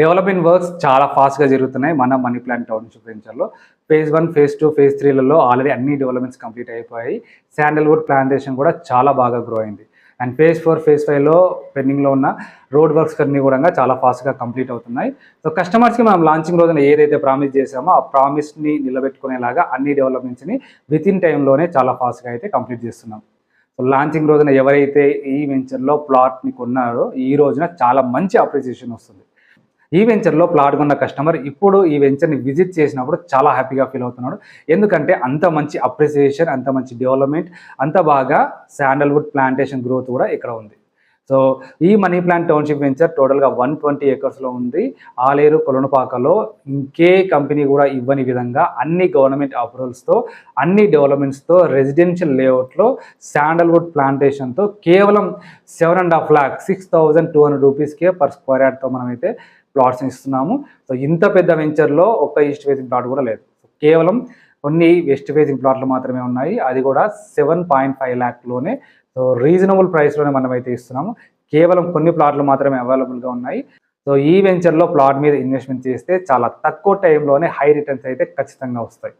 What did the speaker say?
Development works చాలా ఫాస్ట్గా జరుగుతున్నాయి. మన మనీ ప్లాంట్ టౌన్షిప్ వెంచర్లో phase one phase two phase త్రీలలో already అన్ని డెవలప్మెంట్స్ కంప్లీట్ అయిపోయాయి. శాండల్వుడ్ ప్లాంటేషన్ కూడా చాలా బాగా గ్రో అయింది. అండ్ ఫేజ్ ఫోర్ ఫేజ్ ఫైవ్లో పెండింగ్లో ఉన్న రోడ్ వర్క్స్ అన్ని కూడా చాలా ఫాస్ట్గా కంప్లీట్ అవుతున్నాయి. సో కస్టమర్స్కి మనం లాంచింగ్ రోజున ఏదైతే ప్రామిస్ చేసామో ఆ ప్రామిస్ని నిలబెట్టుకునేలాగా అన్ని డెవలప్మెంట్స్ని విత్ ఇన్ టైంలోనే చాలా ఫాస్ట్గా అయితే కంప్లీట్ చేస్తున్నాం. సో లాంచింగ్ రోజున ఎవరైతే ఈ వెంచర్లో ప్లాట్ని కొన్నారో ఈ రోజున చాలా మంచి అప్రిసియేషన్ వస్తుంది. ఈ వెంచర్లో ప్లాట్ కొన్న కస్టమర్ ఇప్పుడు ఈ వెంచర్ని విజిట్ చేసినప్పుడు చాలా హ్యాపీగా ఫీల్ అవుతున్నాడు. ఎందుకంటే అంత మంచి అప్రిసియేషన్ అంత మంచి డెవలప్మెంట్ అంత బాగా శాండల్వుడ్ ప్లాంటేషన్ గ్రోత్ కూడా ఇక్కడ ఉంది. సో ఈ మనీ ప్లాంట్ టౌన్షిప్ వెంచర్ టోటల్గా వన్ ట్వంటీ ఏకర్స్లో ఉంది. ఆలేరు కొలనుపాకలో ఇంకే కంపెనీ కూడా ఇవ్వని విధంగా అన్ని గవర్నమెంట్ అప్రూవల్స్తో అన్ని డెవలప్మెంట్స్తో రెసిడెన్షియల్ లేఅవుట్లో శాండల్వుడ్ ప్లాంటేషన్తో కేవలం seven and half lakh six thousand two hundred రూపీస్కే పర్ స్క్వేర్ యార్డ్తో మనమైతే ప్లాట్స్ ఇస్తున్నాము. సో ఇంత పెద్ద వెంచర్లో ఒక్క ఈస్ట్ ఫేసింగ్ ప్లాట్ కూడా లేదు. కేవలం కొన్ని వెస్ట్ ఫేసింగ్ ప్లాట్లు మాత్రమే ఉన్నాయి. అది కూడా సెవెన్ పాయింట్ ఫైవ్ ల్యాక్లోనే సో రీజనబుల్ ప్రైస్లోనే మనం అయితే ఇస్తున్నాము. కేవలం కొన్ని ప్లాట్లు మాత్రమే అవైలబుల్గా ఉన్నాయి. సో ఈ వెంచర్లో ప్లాట్ మీద ఇన్వెస్ట్మెంట్ చేస్తే చాలా తక్కువ టైంలోనే హై రిటర్న్స్ అయితే ఖచ్చితంగా వస్తాయి.